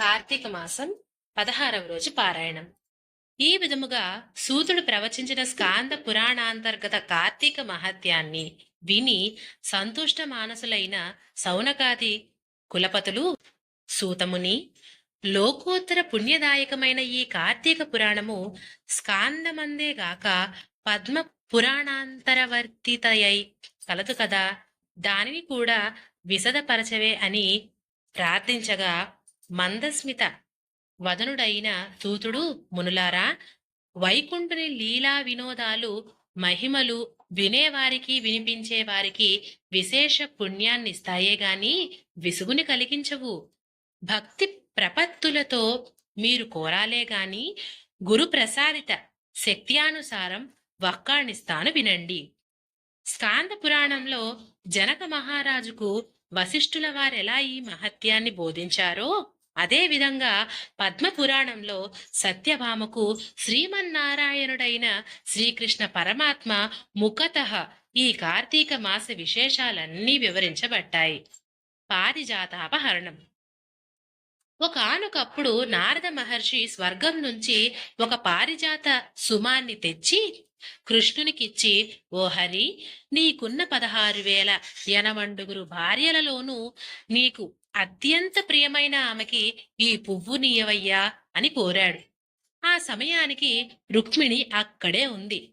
కార్తీక మాసం పదహారవ రోజు పారాయణం. ఈ విధముగా సూతుడు ప్రవచించిన స్కాంద పురాణాంతర్గత కార్తీక మహత్యాన్ని విని సంతుష్ట మానసులైన సౌనకాది కులపతులు సూతముని లోకోత్తర పుణ్యదాయకమైన ఈ కార్తీక పురాణము స్కాందమందే గాక పద్మ పురాణాంతరవర్తితయై కలదు కదా? దానిని కూడా విశదపరచవే అని ప్రార్థించగా మందస్మిత వదనుడైన సూతుడు మునులారా! వైకుంఠుని లీలా వినోదాలు మహిమలు వినేవారికి వినిపించేవారికి విశేష పుణ్యాన్నిస్తాయే గాని విసుగుని కలిగించవు. భక్తి ప్రపత్తులతో మీరు కోరాలే గాని గురు ప్రసాదిత శక్త్యానుసారం వక్కాణిస్తాను వినండి. స్కాంద పురాణంలో జనక మహారాజుకు వశిష్ఠుల వారెలా ఈ మహత్యాన్ని బోధించారో అదే విధంగా పద్మ పురాణంలో సత్యభామకు శ్రీమన్నారాయణుడైన శ్రీకృష్ణ పరమాత్మ ముఖత ఈ కార్తీక మాస విశేషాలన్నీ వివరించబడ్డాయి. పారిజాతాపహరణం. ఒకనొకప్పుడు నారద మహర్షి స్వర్గం నుంచి ఒక పారిజాత సుమాన్ని తెచ్చి కృష్ణునికిచ్చి ఓ హరి నీకున్న పదహారు వేల ఎనమండుగురు భార్యలలోనూ నీకు అత్యంత ప్రియమైన ఆమెకి ఈ పువ్వు నీయవయ్యా అని కోరాడు. ఆ సమయానికి రుక్మిణి అక్కడే ఉంది.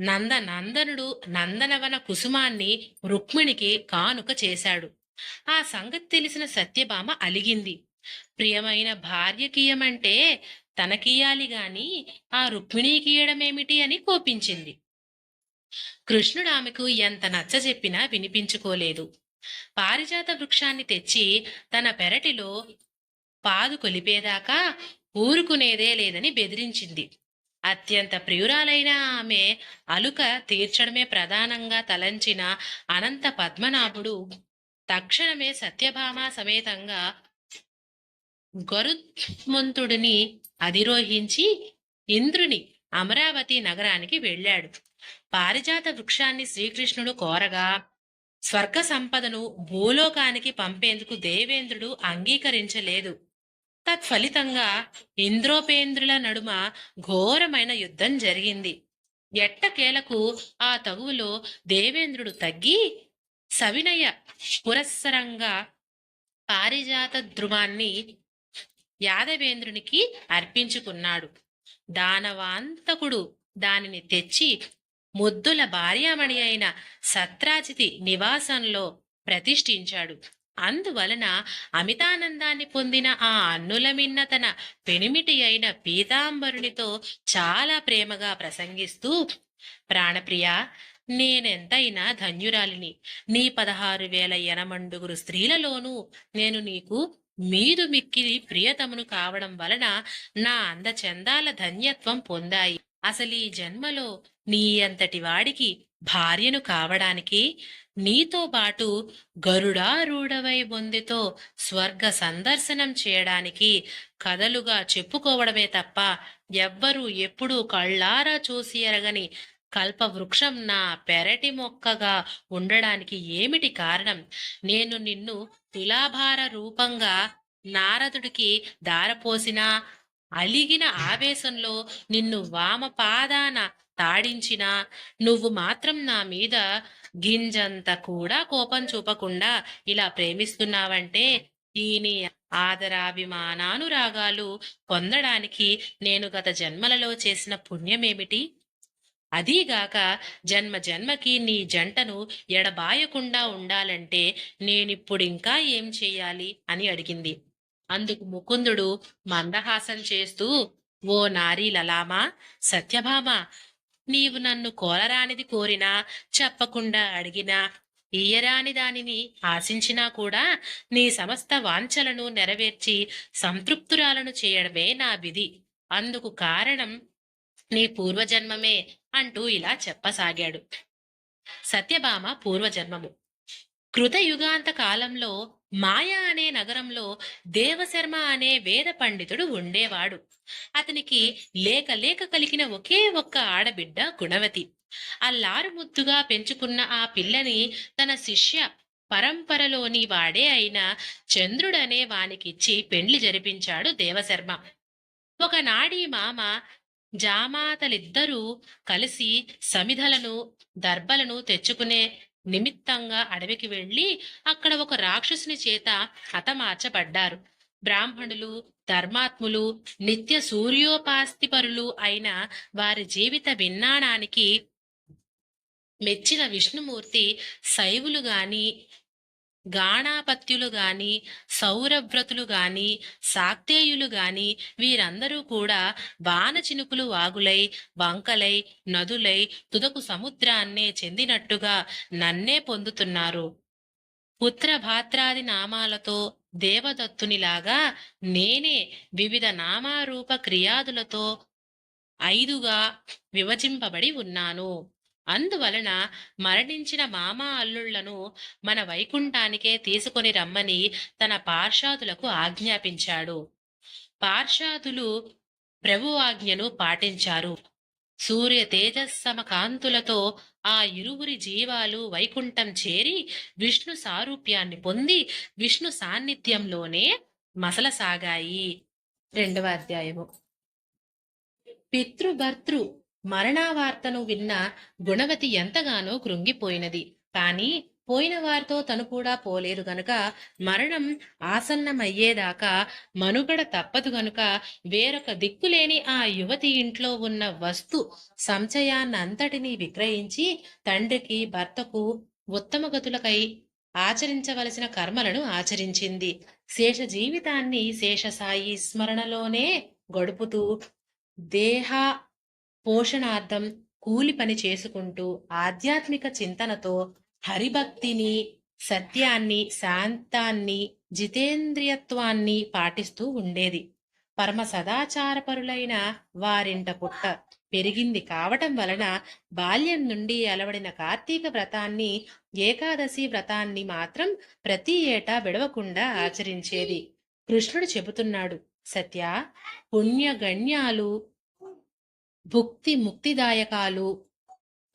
నంద నందనుడు నందనవన కుసుమాన్ని రుక్మిణికి కానుక చేశాడు. ఆ సంగతి తెలిసిన సత్యభామ అలిగింది. ప్రియమైన భార్యకియమంటే తనకియాలి గాని ఆ రుక్మిణీకియడమేమిటి అని కోపించింది. కృష్ణుడు ఆమెకు ఎంత నచ్చ చెప్పినా వినిపించుకోలేదు. పారిజాత వృక్షాన్ని తెచ్చి తన పెరటిలో పాదు కొలిపేదాకా ఊరుకునేదే లేదని బెదిరించింది. అత్యంత ప్రియురాలైన ఆమె అలుక తీర్చడమే ప్రధానంగా తలంచిన అనంత పద్మనాభుడు తక్షణమే సత్యభామ సమేతంగా గరుత్మంతుడిని అధిరోహించి ఇంద్రుని అమరావతి నగరానికి వెళ్ళాడు. పారిజాత వృక్షాన్ని శ్రీకృష్ణుడు కోరగా స్వర్గ సంపదను భూలోకానికి పంపేందుకు దేవేంద్రుడు అంగీకరించలేదు. తత్ఫలితంగా ఇంద్రోపేంద్రుల నడుమ ఘోరమైన యుద్ధం జరిగింది. ఎట్టకేలకు ఆ తగువులో దేవేంద్రుడు తగ్గి సవినయ పురస్సరంగా పారిజాత ధ్రువాన్ని యాదవేంద్రునికి అర్పించుకున్నాడు. దానవాంతకుడు దానిని తెచ్చి ముద్దుల భార్యామణి అయిన సత్రాజితి నివాసంలో ప్రతిష్ఠించాడు. అందువలన అమితానందాన్ని పొందిన ఆ అన్నులమిన్న తన పెనిమిటి అయిన పీతాంబరునితో చాలా ప్రేమగా ప్రసంగిస్తూ ప్రాణప్రియ నేనెంతైనా ధన్యురాలిని. నీ పదహారు వేల ఎనమండుగురు స్త్రీలలోనూ నేను నీకు మీదు మిక్కిలి ప్రియతమును కావడం వలన నా అందచందాల ధన్యత్వం పొందాయి. అసలు ఈ జన్మలో నీ అంతటి వాడికి భార్యను కావడానికి నీతో పాటు గరుడారూఢవై బొందితో స్వర్గ సందర్శనం చేయడానికి కథలుగా చెప్పుకోవడమే తప్ప ఎవ్వరూ ఎప్పుడూ కళ్ళారా చూసి ఎరగని కల్పవృక్షం నా పెరటి మొక్కగా ఉండడానికి ఏమిటి కారణం? నేను నిన్ను తులాభార రూపంగా నారదుడికి దారపోసిన అలిగిన ఆవేశంలో నిన్ను వామపాదాన తాడించిన నువ్వు మాత్రం నా మీద గింజంత కూడా కోపం చూపకుండా ఇలా ప్రేమిస్తున్నావంటే దీని ఆదరాభిమానానురాగాలు పొందడానికి నేను గత జన్మలలో చేసిన పుణ్యమేమిటి? అదీగాక జన్మ జన్మకి నీ జంటను ఎడబాయకుండా ఉండాలంటే నేనిప్పుడింకా ఏం చెయ్యాలి అని అడిగింది. అందుకు ముకుందుడు మందహాసం చేస్తూ ఓ నారీ లలామా సత్యభామ నీవు నన్ను కోరరానిది కోరినా చెప్పకుండా అడిగినా ఇయ్యరాని దానిని ఆశించినా కూడా నీ సమస్త వాంఛలను నెరవేర్చి సంతృప్తురాలను చేయడమే నా విధి. అందుకు కారణం నీ పూర్వజన్మమే అంటూ ఇలా చెప్పసాగాడు. సత్యభామ పూర్వజన్మము. కృతయుగాంత కాలంలో మాయ అనే నగరంలో దేవశర్మ అనే వేద పండితుడు ఉండేవాడు. అతనికి లేక లేక కలిగిన ఒకే ఒక్క ఆడబిడ్డ గుణవతి. అల్లారు ముద్దుగా పెంచుకున్న ఆ పిల్లని తన శిష్య పరంపరలోని వాడే అయిన చంద్రుడనే వానికిచ్చి పెండ్లి జరిపించాడు దేవశర్మ. ఒకనాడీ మామ జామాతలిద్దరూ కలిసి సమిధలను దర్భలను తెచ్చుకునే నిమిత్తంగా అడవికి వెళ్ళి అక్కడ ఒక రాక్షసుని చేత హతమార్చబడ్డారు. బ్రాహ్మణులు ధర్మాత్ములు నిత్య సూర్యోపాస్తిపరులు అయిన వారి జీవిత విజ్ఞానానికి మెచ్చిన విష్ణుమూర్తి శైవులు గాని గాణాపత్యులు గాని సౌరవ్రతులు గాని సాక్తేయులు గాని వీరందరూ కూడా వానచినుకులు వాగులై వంకలై నదులై తుదకు సముద్రాన్నే చెందినట్టుగా నన్నే పొందుతున్నారు. పుత్రభాత్రాది నామాలతో దేవదత్తునిలాగా నేనే వివిధ నామారూప క్రియాదులతో ఐదుగా విభజింపబడి ఉన్నాను. అందువలన మరణించిన మామ అల్లుళ్ళను మన వైకుంఠానికే తీసుకొని రమ్మని తన పార్షాదులకు ఆజ్ఞాపించాడు. పార్షాదులు ప్రభు ఆజ్ఞను పాటించారు. సూర్య తేజస్సమ కాంతులతో ఆ ఇరువురి జీవాలు వైకుంఠం చేరి విష్ణు సారూప్యాన్ని పొంది విష్ణు సాన్నిధ్యంలోనే మసలసాగాయి. రెండవ అధ్యాయము. పితృభర్తృ మరణావార్తను విన్న గుణవతి ఎంతగానో కృంగిపోయినది. కాని పోయిన వారితో తను కూడా పోలేదు గనుక మరణం ఆసన్నమయ్యేదాకా మనుగడ తప్పదు గనుక వేరొక దిక్కులేని ఆ యువతి ఇంట్లో ఉన్న వస్తు సంచయాన్నంతటినీ విక్రయించి తండ్రికి భర్తకు ఉత్తమ గతులకై ఆచరించవలసిన కర్మలను ఆచరించింది. శేష జీవితాన్ని శేషసాయి స్మరణలోనే గడుపుతూ దేహ పోషణార్థం కూలి పని చేసుకుంటూ ఆధ్యాత్మిక చింతనతో హరిభక్తిని సత్యాన్ని శాంతాన్ని జితేంద్రియత్వాన్ని పాటిస్తూ ఉండేది. పరమ సదాచారపరులైన వారింట పుట్ట పెరిగింది కావటం వలన బాల్యం నుండి అలవడిన కార్తీక వ్రతాన్ని ఏకాదశి వ్రతాన్ని మాత్రం ప్రతి ఏటా విడవకుండా ఆచరించేది. కృష్ణుడు చెబుతున్నాడు సత్య పుణ్యగణ్యాలు భుక్తి ముక్తిదాయకాలు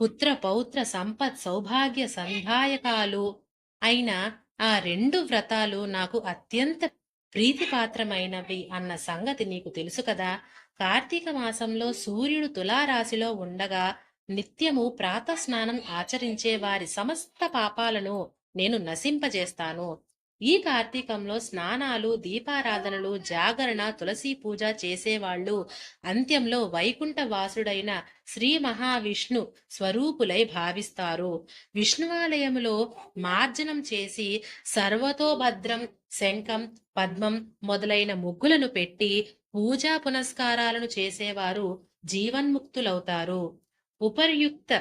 పుత్ర పౌత్ర సంపత్ సౌభాగ్య సంధాయకాలు అయిన ఆ రెండు వ్రతాలు నాకు అత్యంత ప్రీతిపాత్రమైనవి అన్న సంగతి నీకు తెలుసు కదా. కార్తీక మాసంలో సూర్యుడు తులారాశిలో ఉండగా నిత్యము ప్రాతస్నానం ఆచరించే వారి సమస్త పాపాలను నేను నశింపజేస్తాను. ఈ కార్తీకంలో స్నానాలు దీపారాధనలు జాగరణ తులసి పూజ చేసేవాళ్ళు. అంత్యంలో వైకుంఠ వాసుడైన శ్రీ మహావిష్ణు స్వరూపులై భావిస్తారు. విష్ణువాలయములో మార్జనం చేసి సర్వతోభద్రం శంఖం పద్మం మొదలైన ముగ్గులను పెట్టి పూజా పునస్కారాలను చేసేవారు జీవన్ముక్తులవుతారు. ఉపర్యుక్త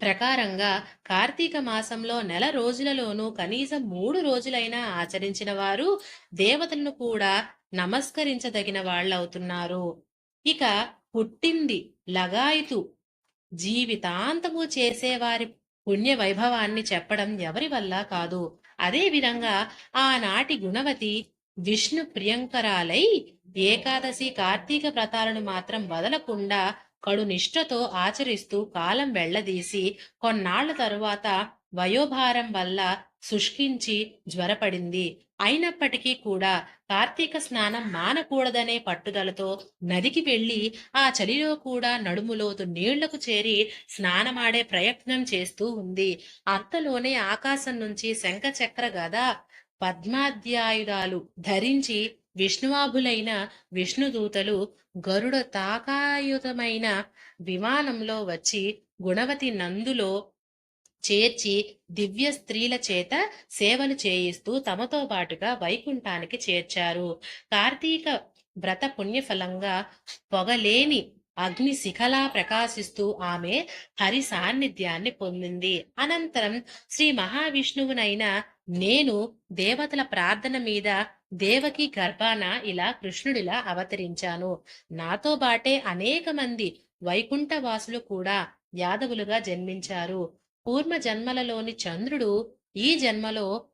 ప్రకారంగా కార్తీక మాసంలో నెల రోజులలోనూ కనీసం మూడు రోజులైనా ఆచరించిన వారు దేవతలను కూడా నమస్కరించదగిన వాళ్ళవుతున్నారు. ఇక పుట్టింది లగాయితు. జీవితాంతము చేసేవారి పుణ్య వైభవాన్ని చెప్పడం ఎవరి వల్ల కాదు. అదే విధంగా ఆనాటి గుణవతి విష్ణు ప్రియంకరాలై ఏకాదశి కార్తీక వ్రతాలను మాత్రం వదలకుండా కడు నిష్ఠతో ఆచరిస్తూ కాలం వెళ్ళదీసి కొన్నాళ్ళ తరువాత వయోభారం వల్ల శుష్కించి జ్వరపడింది. అయినప్పటికీ కూడా కార్తీక స్నానం మానకూడదనే పట్టుదలతో నదికి వెళ్ళి ఆ చలిలో కూడా నడుములోతు నీళ్ళకు చేరి స్నానమాడే ప్రయత్నం చేస్తూ ఉంది. అంతలోనే ఆకాశం నుంచి శంఖచక్ర గద పద్మాధ్యాయుధాలు ధరించి విష్ణువాభులైన విష్ణుదూతలు గరుడ తాకాయుతమైన విమానంలో వచ్చి గుణవతి నందులో చేర్చి దివ్య స్త్రీల చేత సేవలు చేయిస్తూ తమతో పాటుగా వైకుంఠానికి చేర్చారు. కార్తీక వ్రత పుణ్యఫలంగా పొగలేని అగ్ని శిఖలా ప్రకాశిస్తూ ఆమె హరి సాన్నిధ్యాన్ని పొందింది. అనంతరం శ్రీ మహావిష్ణువునైన నేను దేవతల ప్రార్థన మీద దేవకి గర్భాన ఇలా కృష్ణుడిలా అవతరించాను. నాతో బాటే అనేక మంది వైకుంఠవాసులు కూడా యాదవులుగా జన్మించారు. పూర్వ జన్మలలోని చంద్రుడు ఈ జన్మలో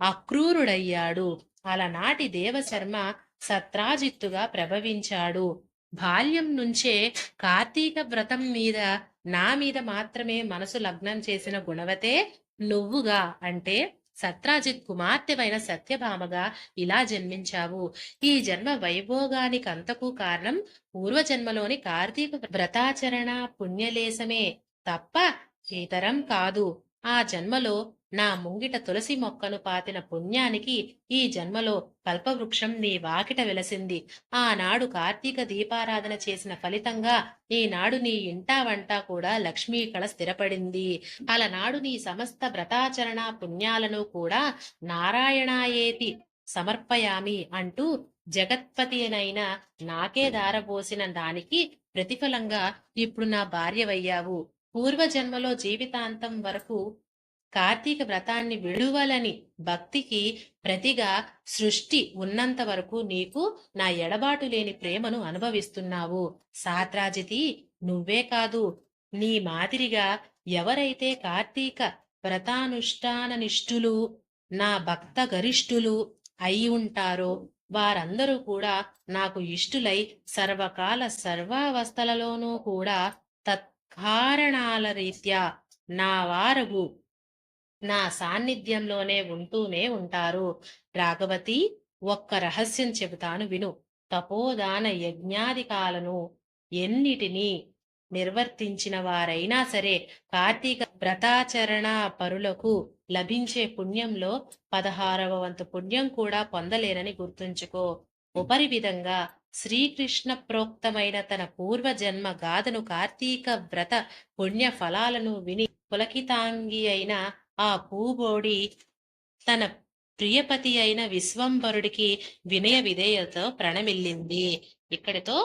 అక్రూరుడయ్యాడు. అలనాటి దేవశర్మ సత్రాజిత్తుగా ప్రభవించాడు. బాల్యం నుంచే కార్తీక వ్రతం మీద నా మీద మాత్రమే మనసు లగ్నం చేసిన గుణవతే నువ్వుగా అంటే సత్రాజిత్ కుమార్తెవైన సత్యభామగా ఇలా జన్మించావు. ఈ జన్మ వైభోగానికంతకు కారణం పూర్వజన్మలోని కార్తీక వ్రతాచరణ పుణ్యలేశమే తప్ప ఇతరం కాదు. ఆ జన్మలో నా ముంగిట తులసి మొక్కను పాతిన పుణ్యానికి ఈ జన్మలో కల్పవృక్షం నీ వాకిట వెలసింది. ఆనాడు కార్తీక దీపారాధన చేసిన ఫలితంగా ఈనాడు నీ ఇంటా వంట కూడా లక్ష్మీ కళ స్థిరపడింది. అలనాడు నీ సమస్త వ్రతాచరణ పుణ్యాలను కూడా నారాయణాయేతి సమర్పయామి అంటూ జగత్పతినైన నాకే దారబోసిన దానికి ప్రతిఫలంగా ఇప్పుడు నా భార్యవయ్యావు. పూర్వజన్మలో జీవితాంతం వరకు కార్తీక వ్రతాన్ని విడువలని భక్తికి ప్రతిగా సృష్టి ఉన్నంత వరకు నీకు నా ఎడబాటు లేని ప్రేమను అనుభవిస్తున్నావు. సాత్రాజితి నువ్వే కాదు. నీ మాదిరిగా ఎవరైతే కార్తీక వ్రతానుష్ఠాననిష్ఠులు నా భక్త గరిష్ఠులు అయి ఉంటారో వారందరూ కూడా నాకు ఇష్టులై సర్వకాల సర్వావస్థలలోనూ కూడా తత్కారణాల రీత్యా నా వారగు నా సాన్నిధ్యంలోనే ఉంటూనే ఉంటారు. రాఘవతి ఒక్క రహస్యం చెబుతాను విను. తపోదాన యజ్ఞాధికాలను ఎన్నిటిని నిర్వర్తించిన వారైనా సరే కార్తీక వ్రతాచరణ పరులకు లభించే పుణ్యంలో పదహారవ వంతు పుణ్యం కూడా పొందలేరని గుర్తుంచుకో. ఉపరి విధంగా శ్రీకృష్ణ ప్రోక్తమైన తన పూర్వజన్మ గాథను కార్తీక వ్రత పుణ్య ఫలాలను విని పులకితాంగి అయిన ఆ పూబోడి తన ప్రియపతి అయిన విశ్వంభరుడికి వినయ విధేయతో ప్రణమిల్లింది. ఇక్కడితో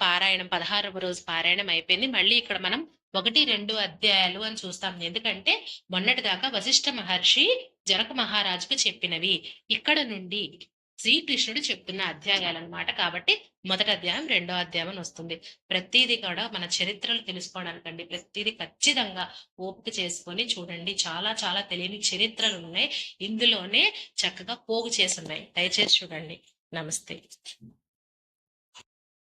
పారాయణం పదహారవ రోజు పారాయణం అయిపోయింది. మళ్ళీ ఇక్కడ మనం ఒకటి రెండు అధ్యాయాలు అని చూస్తాం. ఎందుకంటే మొన్నటిదాకా వశిష్ఠ మహర్షి జనక మహారాజుకు చెప్పినవి. ఇక్కడ నుండి శ్రీకృష్ణుడు చెప్తున్న అధ్యాయాలు అన్నమాట కాబట్టి మొదటి అధ్యాయం రెండో అధ్యాయం వస్తుంది. ప్రతిదీ కూడా మన చరిత్రలు తెలుసుకోవడానికండి. ప్రతిదీ ఖచ్చితంగా ఓపిక చేసుకొని చూడండి. చాలా చాలా తెలియని చరిత్రలు ఉన్నాయి. ఇందులోనే చక్కగా పోగు చేసి ఉన్నాయి. దయచేసి చూడండి. నమస్తే.